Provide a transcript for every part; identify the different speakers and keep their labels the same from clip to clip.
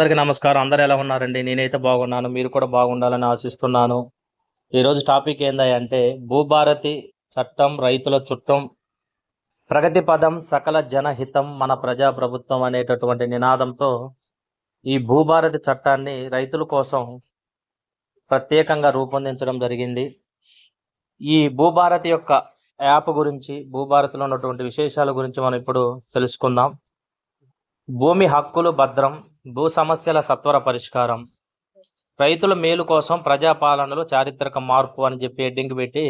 Speaker 1: అందరికీ నమస్కారం. అందరు ఎలా ఉన్నారండి? నేనైతే బాగున్నాను. మీరు కూడా బాగుండాలని ఆశిస్తున్నాను. ఈరోజు టాపిక్ ఏందంటే భూభారతి చట్టం రైతుల చుట్టం ప్రగతి పదం సకల జనహితం మన ప్రజా ప్రభుత్వం అనేటటువంటి నినాదంతో ఈ భూభారతి చట్టాన్ని రైతుల కోసం ప్రత్యేకంగా రూపొందించడం జరిగింది. ఈ భూభారతి యొక్క యాప్ గురించి భూభారతిలో ఉన్నటువంటి విశేషాల గురించి మనం ఇప్పుడు తెలుసుకుందాం. భూమి హక్కులు భద్రం భూ సమస్యల సత్వర పరిష్కారం. రైతుల మేలు కోసం ప్రజాపాలనలో చారిత్రక మార్పు అని చెప్పి హెడ్డింగ్ పెట్టి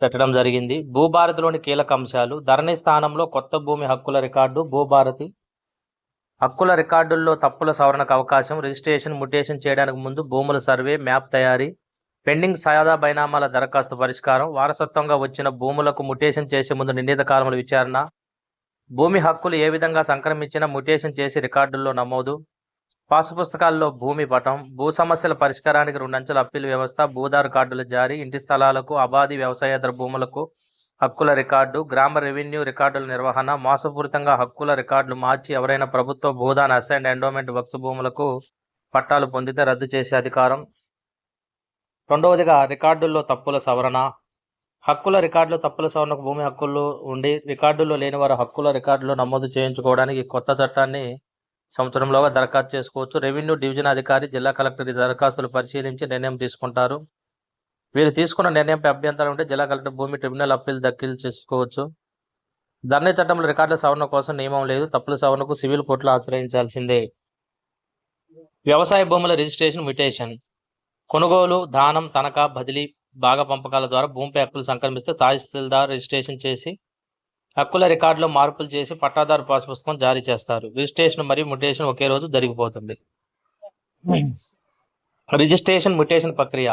Speaker 1: పెట్టడం జరిగింది. భూభారతిలోని కీలక అంశాలు. ధరణి స్థానంలో కొత్త భూమి హక్కుల రికార్డు భూభారతి హక్కుల రికార్డుల్లో తప్పుల సవరణకు అవకాశం రిజిస్ట్రేషన్ ముటేషన్ చేయడానికి ముందు భూముల సర్వే మ్యాప్ తయారీ పెండింగ్ సాదా బైనామాల దరఖాస్తు పరిష్కారం వారసత్వంగా వచ్చిన భూములకు ముటేషన్ చేసే ముందు నిర్ణీత కాలముల విచారణ భూమి హక్కులు ఏ విధంగా సంక్రమించినా మ్యుటేషన్ చేసి రికార్డుల్లో నమోదు. పాసు పుస్తకాల్లో భూమి పటం భూ సమస్యల పరిష్కారానికి రెండంచెల అప్పీల్ వ్యవస్థ భూదారు కార్డుల జారీ ఇంటి స్థలాలకు అబాది వ్యవసాయేతర భూములకు హక్కుల రికార్డు గ్రామ రెవెన్యూ రికార్డుల నిర్వహణ మోసపూరితంగా హక్కుల రికార్డులు మార్చి ఎవరైనా ప్రభుత్వ భూదాన అసైన్ ఎండోమెంట్ వక్స్ భూములకు పట్టాలు పొందితే రద్దు చేసే అధికారం. రెండవదిగా రికార్డుల్లో తప్పుల సవరణ హక్కుల రికార్డులు తప్పుల సవరణకు భూమి హక్కులు ఉండి రికార్డుల్లో లేని వారు హక్కుల రికార్డులు నమోదు చేయించుకోవడానికి కొత్త చట్టాన్ని సంవత్సరంలోగా దరఖాస్తు చేసుకోవచ్చు. రెవెన్యూ డివిజన్ అధికారి జిల్లా కలెక్టర్ ఈ దరఖాస్తులు పరిశీలించి నిర్ణయం తీసుకుంటారు. వీరు తీసుకున్న నిర్ణయంపై అభ్యంతరం ఉంటే జిల్లా కలెక్టర్ భూమి ట్రిబ్యునల్ అప్పీల్ దాఖలు చేసుకోవచ్చు. ధరణి చట్టంలో రికార్డుల సవరణ కోసం నియమం లేదు. తప్పుల సవరణకు సివిల్ కోర్టులు ఆశ్రయించాల్సిందే. వ్యవసాయ భూముల రిజిస్ట్రేషన్ మ్యుటేషన్. కొనుగోలు దానం తనఖా బదిలీ భాగ పంపకాల ద్వారా భూమిపై హక్కులు సంక్రమిస్తే తహసీల్దార్ రిజిస్ట్రేషన్ చేసి హక్కుల రికార్డులో మార్పులు చేసి పట్టాదారు పాస్ పుస్తకం జారీ చేస్తారు. రిజిస్ట్రేషన్ మరియు ముటేషన్ ఒకే రోజు జరిగిపోతుంది. రిజిస్ట్రేషన్ ముటేషన్ ప్రక్రియ.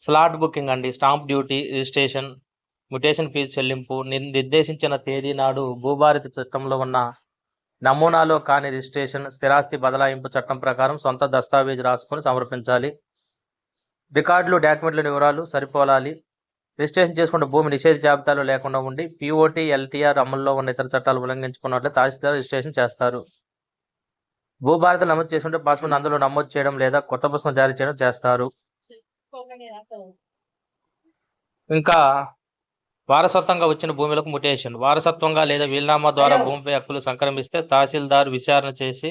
Speaker 1: స్లాట్ బుకింగ్ అండి. Stamp duty registration mutation fees చెల్లింపు నిర్దేశించిన తేదీ నాడు భూభారత చట్టంలో ఉన్న నమూనాలో కాని రిజిస్ట్రేషన్ స్థిరాస్తి బదలాయింపు చట్టం ప్రకారం సొంత దస్తావేజ్ రాసుకొని సమర్పించాలి. రికార్డులు డాక్యుమెంట్ల వివరాలు సరిపోలాలి. రిజిస్ట్రేషన్ చేసుకున్న భూమి నిషేధ జాబితాలో లేకుండా ఉండి పిఓటి ఎల్టీఆర్ అమల్లో ఉన్న ఇతర చట్టాలు ఉల్లంఘించుకున్నట్లు తహసీల్దార్ రిజిస్ట్రేషన్ చేస్తారు. భూభారతలు నమోదు చేసుకుంటే పాస్పోర్ట్ అందులో నమోదు చేయడం లేదా కొత్త పుస్తకం జారీ చేయడం చేస్తారు. ఇంకా వారసత్వంగా వచ్చిన భూములకు ముటేషన్. వారసత్వంగా లేదా వీలునామా ద్వారా భూమిపై హక్కులు సంక్రమిస్తే తహసీల్దార్ విచారణ చేసి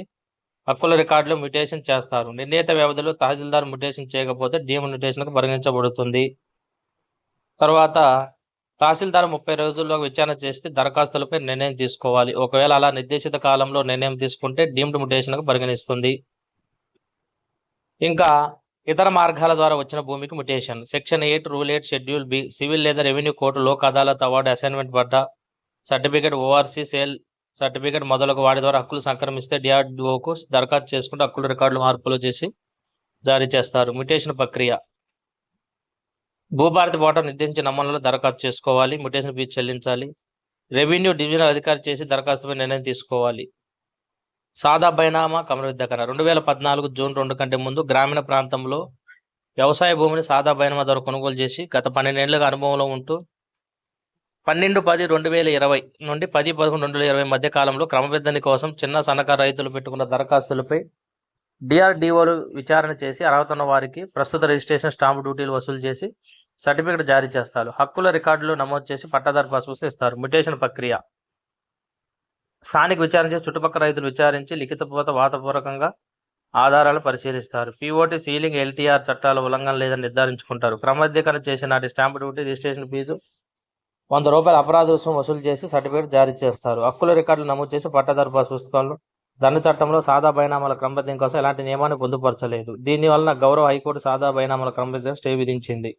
Speaker 1: హక్కుల రికార్డులు మ్యుటేషన్ చేస్తారు. నిర్ణీత వ్యవధిలో తహసీల్దార్ మ్యుటేషన్ చేయకపోతే డీమ్యుటేషన్కు పరిగణించబడుతుంది. తర్వాత తహసీల్దార్ ముప్పై రోజుల్లో విచారణ చేస్తే దరఖాస్తులపై నిర్ణయం తీసుకోవాలి. ఒకవేళ అలా నిర్దేశిత కాలంలో నిర్ణయం తీసుకుంటే డీమ్డ్ మ్యుటేషన్కు పరిగణిస్తుంది. ఇంకా ఇతర మార్గాల ద్వారా వచ్చిన భూమికి mutation. Section eight rule eight schedule B civil లేదా revenue court Lok Adalat award assignment పడ్డ సర్టిఫికేట్ ఓఆర్సీ సేల్ సర్టిఫికేట్ మొదలగు వాటి ద్వారా హక్కులు సంక్రమిస్తే డిఆర్డిఓకు దరఖాస్తు చేసుకుంటే హక్కుల రికార్డులు మార్పులు చేసి జారీ చేస్తారు. మ్యుటేషన్ ప్రక్రియ. భూభారతి పోవటం నిర్దించిన నమూనాలో దరఖాస్తు చేసుకోవాలి. మ్యుటేషన్ ఫీజు చెల్లించాలి. రెవెన్యూ డివిజనల్ అధికారి చేసి దరఖాస్తుపై నిర్ణయం తీసుకోవాలి. సాదా బైనామా కమరవిద్దకర రెండు వేల పద్నాలుగు జూన్ రెండు కంటే ముందు గ్రామీణ ప్రాంతంలో వ్యవసాయ భూమిని సాదా బైనామా ద్వారా కొనుగోలు చేసి గత పన్నెండేళ్ళుగా అనుభవంలో ఉంటూ పన్నెండు పది రెండు వేల ఇరవై నుండి పది పదకొండు రెండు వేల ఇరవై మధ్య కాలంలో క్రమబద్ధని కోసం చిన్న సన్నకారు రైతులు పెట్టుకున్న దరఖాస్తులపై డిఆర్డిఓలు విచారణ చేసి అర్హత ఉన్న వారికి ప్రస్తుత రిజిస్ట్రేషన్ స్టాంపు డ్యూటీలు వసూలు చేసి సర్టిఫికేట్ జారీ చేస్తారు. హక్కుల రికార్డులు నమోదు చేసి పట్టాదారు పాస్ ఇస్తారు. మ్యుటేషన్ ప్రక్రియ. స్థానిక విచారణ చేసి చుట్టుపక్కల రైతులు విచారించి లిఖితపూర్వక వాతపూర్వకంగా ఆధారాలు పరిశీలిస్తారు. పిఓటి సీలింగ్ ఎల్టీఆర్ చట్టాల ఉల్లంఘన లేదని నిర్ధారించుకుంటారు. క్రమబద్ధీకరణ చేసిన నాటి స్టాంపు డ్యూటీ రిజిస్ట్రేషన్ ఫీజు వంద రూపాయల అపరాధ రుసుము వసూలు చేసి సర్టిఫికేట్ జారీ చేస్తారు. హక్కుల రికార్డులు నమోదు చేసి పట్టాదారు పాస్ పుస్తకాలు దండ చట్టంలో సాదా బైనామాల క్రమబద్ధం కోసం ఎలాంటి నియమాన్ని పొందుపరచలేదు. దీనివలన గౌరవ హైకోర్టు సాదా బైనామాల క్రమబద్ధం స్టే విధించింది.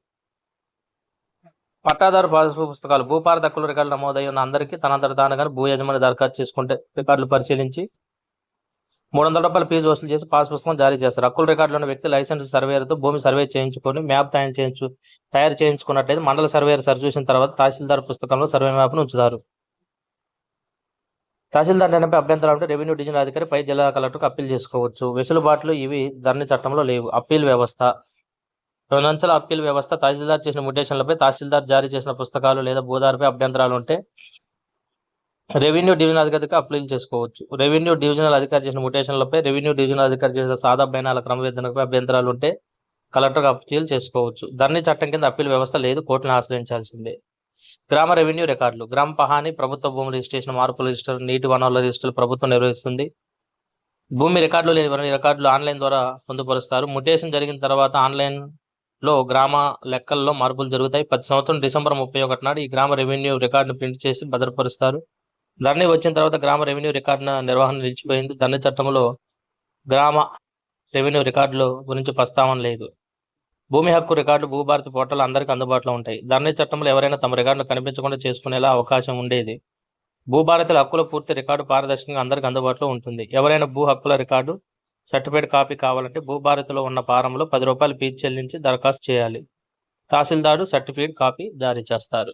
Speaker 1: పట్టాదారు పాస్ పుస్తకాలు భూపార హక్కుల రికార్డులు నమోదై ఉన్న అందరికీ తనంతట తానుగా భూ యజమాని దరఖాస్తు చేసుకుంటే రికార్డులు పరిశీలించి మూడు వందల రూపాయల ఫీజు వసూలు చేసి పాస్ పుస్తకం జారీ చేస్తారు. హక్కుల రికార్డులో ఉన్న వ్యక్తి లైసెన్స్ సర్వేయర్తో భూమి సర్వే చేయించుకొని మ్యాప్ తయారు చేయించు తయారు చేయించుకున్నట్లయితే మండల సర్వేయర్ సరి చూసిన తర్వాత తహసీల్దార్ పుస్తకంలో సర్వే మ్యాప్ను ఉంచుతారు. తహసీల్దార్ నిర్ణయంపై అభ్యంతరం ఉంటే రెవెన్యూ డివిజన్ అధికారి పై జిల్లా కలెక్టర్కు అప్పీల్ చేసుకోవచ్చు. వెసులుబాట్లు ఇవి ధరణి చట్టంలో లేవు. అప్పీల్ వ్యవస్థ. రెండంచెల అప్పీల్ వ్యవస్థ తహసీల్దార్ చేసిన మ్యుటేషన్లపై తహసీల్దార్ జారీ చేసిన పుస్తకాలు లేదా భూదారిపై అభ్యంతరాలు ఉంటే రెవెన్యూ డివిజనల్ అధికారికి అప్పీల్ చేసుకోవచ్చు. రెవెన్యూ డివిజనల్ అధికారి చేసిన ముటేషన్లపై రెవెన్యూ డివిజనల్ అధికారి చేసిన సాదా బైనాల క్రమవేదనపై అభ్యంతరాలు ఉంటే కలెక్టర్కి అప్పీల్ చేసుకోవచ్చు. ధరణి చట్టం కింద అప్పీల్ వ్యవస్థ లేదు కోర్టును ఆశ్రయించాల్సిందే. గ్రామ రెవెన్యూ రికార్డులు. గ్రామ పహాని ప్రభుత్వ భూమి రిజిస్ట్రేషన్ మార్పు రిజిస్టర్ నీటి వనరుల రిజిస్టర్ ప్రభుత్వం నిర్వహిస్తుంది. భూమి రికార్డులు లేని వారిని రికార్డులు ఆన్లైన్ ద్వారా పొందుపరుస్తారు. ముటేషన్ జరిగిన తర్వాత ఆన్లైన్లో గ్రామ లెక్కల్లో మార్పులు జరుగుతాయి. ప్రతి సంవత్సరం డిసెంబర్ ముప్పై ఒకటి నాడు ఈ గ్రామ రెవెన్యూ రికార్డును ప్రింట్ చేసి భద్రపరుస్తారు. ధరణి వచ్చిన తర్వాత గ్రామ రెవెన్యూ రికార్డున నిర్వహణ నిలిచిపోయింది. ధరణి చట్టంలో గ్రామ రెవెన్యూ రికార్డుల గురించి ప్రస్తావన లేదు. భూమి హక్కు రికార్డు భూభారతి పోర్టల్ అందరికీ అందుబాటులో ఉంటాయి. ధరణి చట్టంలో ఎవరైనా తమ రికార్డును కనిపించకుండా చేసుకునేలా అవకాశం ఉండేది. భూభారతుల హక్కుల పూర్తి రికార్డు పారదర్శకంగా అందరికీ అందుబాటులో ఉంటుంది. ఎవరైనా భూ హక్కుల రికార్డు సర్టిఫికేట్ కాపీ కావాలంటే భూభారతిలో ఉన్న ఫారంలో పది రూపాయలు ఫీజు చెల్లించి దరఖాస్తు చేయాలి. తహసీల్దారు సర్టిఫికేట్ కాపీ జారీ చేస్తారు.